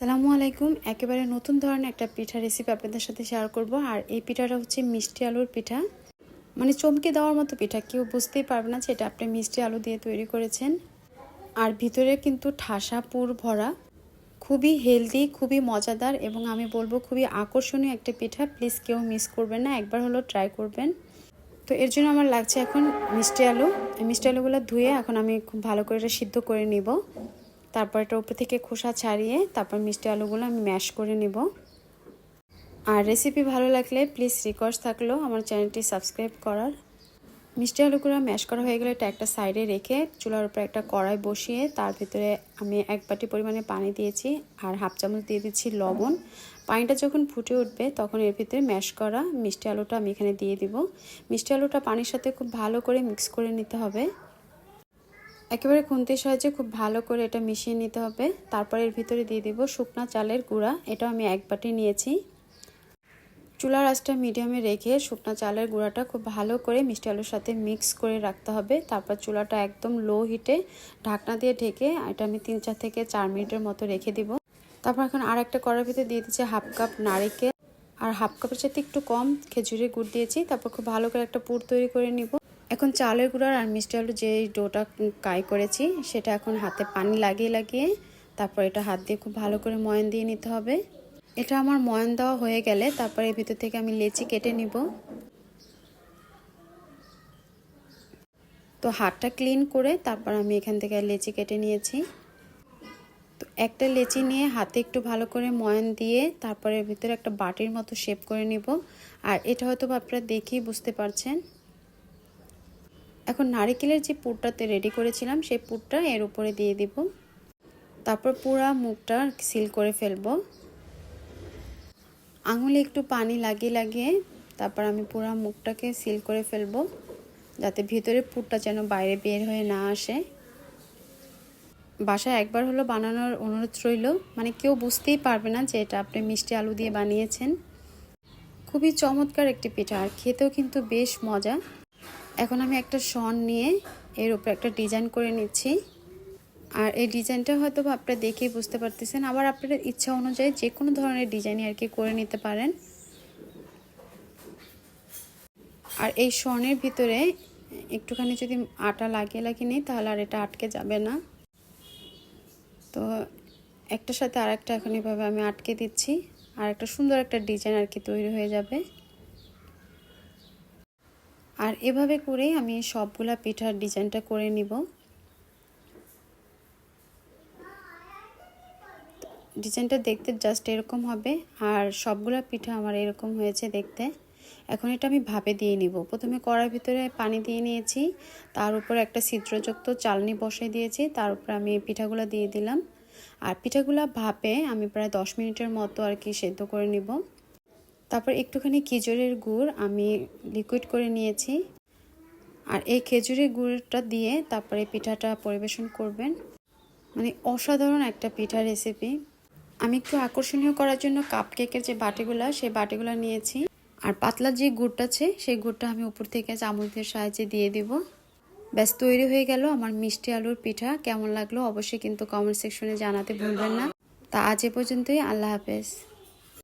সালামু আলাইকুম। একেবারে নতুন ধরনের একটা পিঠা রেসিপি আপনাদের সাথে শেয়ার করব। আর এই পিঠাটা হচ্ছে মিষ্টি আলুর পিঠা। মানে চমকে দেওয়ার মতো পিঠা। কেউ বুঝতেই পারবে না যে এটা আপনি মিষ্টি আলু দিয়ে তৈরি করেছেন। আর ভিতরে কিন্তু ঠাসা পুর ভরা। খুবই হেলদি খুবই মজাদার এবং আমি বলব খুবই আকর্ষণীয় একটা পিঠা। প্লিজ কেউ মিস করবেন না। একবার হলো ট্রাই করবেন। তো এর জন্য আমার লাগছে এখন মিষ্টি আলু। মিষ্টি আলুগুলো ধুয়ে এখন আমি খুব ভালো করে সিদ্ধ করে নিব। তারপর এটা উপর থেকে খোসা ছাড়িয়ে তারপর মিষ্টি আলুগুলো আমি ম্যাশ করে নিব। আর রেসিপি ভালো লাগলে প্লিজ রিকোয়েস্ট থাকল আমার চ্যানেলটি সাবস্ক্রাইব করার। মিষ্টি আলুগুলো ম্যাশ করা হয়ে গেলে এটা একটা সাইডে রেখে চুলার উপরে একটা কড়াই বসিয়ে তার ভিতরে আমি এক বাটি পরিমাণে পানি দিয়েছি আর হাফ চামচ দিয়ে দিচ্ছি লবণ। পানিটা যখন ফুটে উঠবে তখন এর ভিতরে ম্যাশ করা মিষ্টি আলুটা আমি এখানে দিয়ে দিব। মিষ্টি আলুটা পানির সাথে খুব ভালো করে মিক্স করে নিতে হবে। একেবারে খুন্তির সাহায্যে খুব ভালো করে এটা মিশিয়ে নিতে হবে। তারপর এর ভিতরে দিয়ে দিব শুকনা চালের গুঁড়া। এটা আমি এক বাটি নিয়েছি। চুলার আঁচটা মিডিয়ামে রেখে শুকনা চালের গুঁড়াটা খুব ভালো করে মিষ্টি আলুর সাথে মিক্স করে রাখতে হবে। তারপর চুলাটা একদম লো হিটে ঢাকনা দিয়ে ঢেকে এটা আমি তিন, চার থেকে চার মিনিটের মতো রেখে দিব। তারপর এখন আর একটা কড়ার ভিতরে দিয়ে দিচ্ছি হাফ কাপ নারিকেল। আর হাফ কাপের সাথে একটু কম খেজুরের গুড় দিয়েছি। তারপর খুব ভালো করে একটা পুর তৈরি করে নিব। এখন চালের গুঁড়ার আর মিষ্টি আলু যে ডোটা কাই করেছি, সেটা এখন হাতে পানি লাগিয়ে লাগিয়ে তারপর এটা হাত দিয়ে খুব ভালো করে ময়ন দিয়ে নিতে হবে। এটা আমার ময়ন দেওয়া হয়ে গেলে তারপর এর ভিতর থেকে আমি লেচি কেটে নিব। তো হাতটা ক্লিন করে তারপর আমি এখান থেকে লেচি কেটে নিয়েছি। তো একটা লেচি নিয়ে হাতে একটু ভালো করে ময়ন দিয়ে তারপর ভিতরে একটা বাটির মতো শেপ করে নিব। আর এটা হয়তো আপনারা দেখেই বুঝতে পারছেন। এখন নারিকেলের যে পুরটাতে রেডি করেছিলাম, সেই পুরটা এর উপরে দিয়ে দিব। তারপর পুরা মুখটা সিল করে ফেলব। আঙুলে একটু পানি লাগিয়ে লাগিয়ে তারপর আমি পুরা মুখটাকে সিল করে ফেলব, যাতে ভিতরে পুরটা যেন বাইরে বের হয়ে না আসে। বাসায় একবার হলো বানানোর অনুরোধ রইল। মানে কেউ বুঝতেই পারবে না যে এটা আপনি মিষ্টি আলু দিয়ে বানিয়েছেন। খুবই চমৎকার একটি পিঠা, আর খেতেও কিন্তু বেশ মজা। এখন আমি একটা শন নিয়ে এর উপরে একটা ডিজাইন করে নিচ্ছি। আর এই ডিজাইনটা হয়তো আপনারা দেখেই বুঝতে পারতেছেন। আবার আপনাদের ইচ্ছা অনুযায়ী যে কোনো ধরনের ডিজাইনই আর কি করে নিতে পারেন। আর এই শনের ভিতরে একটুখানি যদি আটা লাগিয়ে লাগিয়ে নিই, তাহলে আর এটা আটকে যাবে না। তো একটার সাথে আর একটা এখন এভাবে আমি আটকে দিচ্ছি। আর একটা সুন্দর একটা ডিজাইন আর কি তৈরি হয়ে যাবে। আর এভাবে করেই আমি সবগুলা পিঠার ডিজাইনটা করে নিব। ডিজাইনটা দেখতে জাস্ট এরকম হবে, আর সবগুলা পিঠা আমার এরকম হয়েছে দেখতে। এখন এটা আমি ভাপে দিয়ে নিব। প্রথমে কড়ার ভিতরে পানি দিয়ে নিয়েছি, তার উপর একটা ছিদ্রযুক্ত চালনি বসে দিয়েছি, তার উপর আমি পিঠাগুলো দিয়ে দিলাম। আর পিঠাগুলো ভাপে আমি প্রায় দশ মিনিটের মতো আর কি সেদ্ধ করে নিব। তারপর একটুখানি খেজুরের গুড় আমি লিকুইড করে নিয়েছি। আর এই খেজুরের গুড়টা দিয়ে তারপরে পিঠাটা পরিবেশন করবেন। মানে অসাধারণ একটা পিঠা রেসিপি আমি একটু আকর্ষণীয় করার জন্য কাপ কেকের যে বাটিগুলো, সেই বাটিগুলো নিয়েছি। আর পাতলা যে গুড়টা আছে, সেই গুড়টা আমি উপর থেকে চামচের সাহায্যে দিয়ে দিব। ব্যাস, তৈরি হয়ে গেল আমার মিষ্টি আলুর পিঠা। কেমন লাগল অবশ্যই কিন্তু কমেন্ট সেকশনে জানাতে ভুলবেন না। তা আজ এ পর্যন্তই, আল্লাহ হাফেজ।